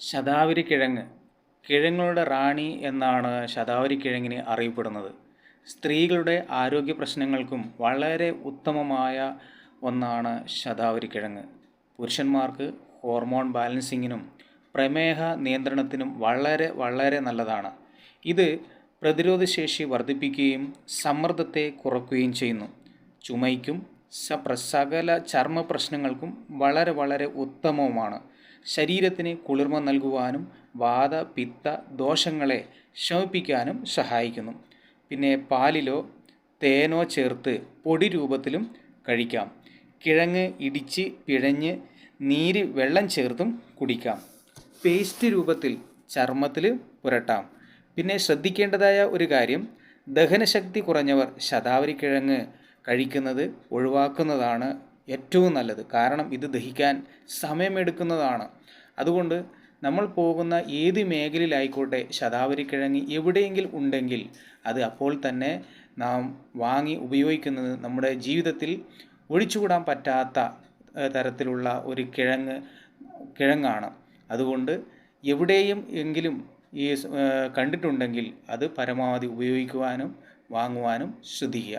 ശതാവരി കിഴങ്ങ്. കിഴങ്ങുകളുടെ റാണി എന്നാണ് ശതാവരി കിഴങ്ങിനെ അറിയപ്പെടുന്നത്. സ്ത്രീകളുടെ ആരോഗ്യ പ്രശ്നങ്ങൾക്കും വളരെ ഉത്തമമായ ഒന്നാണ് ശതാവരി കിഴങ്ങ്. പുരുഷന്മാർക്ക് ഹോർമോൺ ബാലൻസിങ്ങിനും പ്രമേഹ നിയന്ത്രണത്തിനും വളരെ വളരെ നല്ലതാണ്. ഇത് പ്രതിരോധശേഷി വർദ്ധിപ്പിക്കുകയും സമ്മർദ്ദത്തെ കുറയ്ക്കുകയും ചെയ്യുന്നു. ചുമയ്ക്കും സപ്ര സകല ചർമ്മ പ്രശ്നങ്ങൾക്കും വളരെ വളരെ ഉത്തമവുമാണ്. ശരീരത്തിന് കുളിർമ നൽകുവാനും വാത പിത്ത ദോഷങ്ങളെ ശമിപ്പിക്കാനും സഹായിക്കുന്നു. പിന്നെ പാലിലോ തേനോ ചേർത്ത് പൊടി രൂപത്തിലും കഴിക്കാം. കിഴങ്ങ് ഇടിച്ച് പിഴഞ്ഞ് നീര് വെള്ളം ചേർത്തും കുടിക്കാം. പേസ്റ്റ് രൂപത്തിൽ ചർമ്മത്തിൽ പുരട്ടാം. പിന്നെ ശ്രദ്ധിക്കേണ്ടതായ ഒരു കാര്യം ദഹനശക്തി കുറഞ്ഞവർ ശതാവരി കിഴങ്ങ് കഴിക്കുന്നത് ഒഴിവാക്കുന്നതാണ് ഏറ്റവും നല്ലത്. കാരണം ഇത് ദഹിക്കാൻ സമയമെടുക്കുന്നതാണ്. അതുകൊണ്ട് നമ്മൾ പോകുന്ന ഏത് മേഖലയിലായിക്കോട്ടെ ശതാവരി കിഴങ്ങ് എവിടെയെങ്കിലും ഉണ്ടെങ്കിൽ അത് അപ്പോൾ തന്നെ നാം വാങ്ങി ഉപയോഗിക്കുന്നത് നമ്മുടെ ജീവിതത്തിൽ ഒഴിച്ചുകൂടാൻ പറ്റാത്ത തരത്തിലുള്ള ഒരു കിഴങ്ങ് കിഴങ്ങാണ്. അതുകൊണ്ട് എവിടെയും എങ്കിലും ഈ കണ്ടിട്ടുണ്ടെങ്കിൽ അത് പരമാവധി ഉപയോഗിക്കുവാനും വാങ്ങുവാനും ശ്രദ്ധിക്കുക.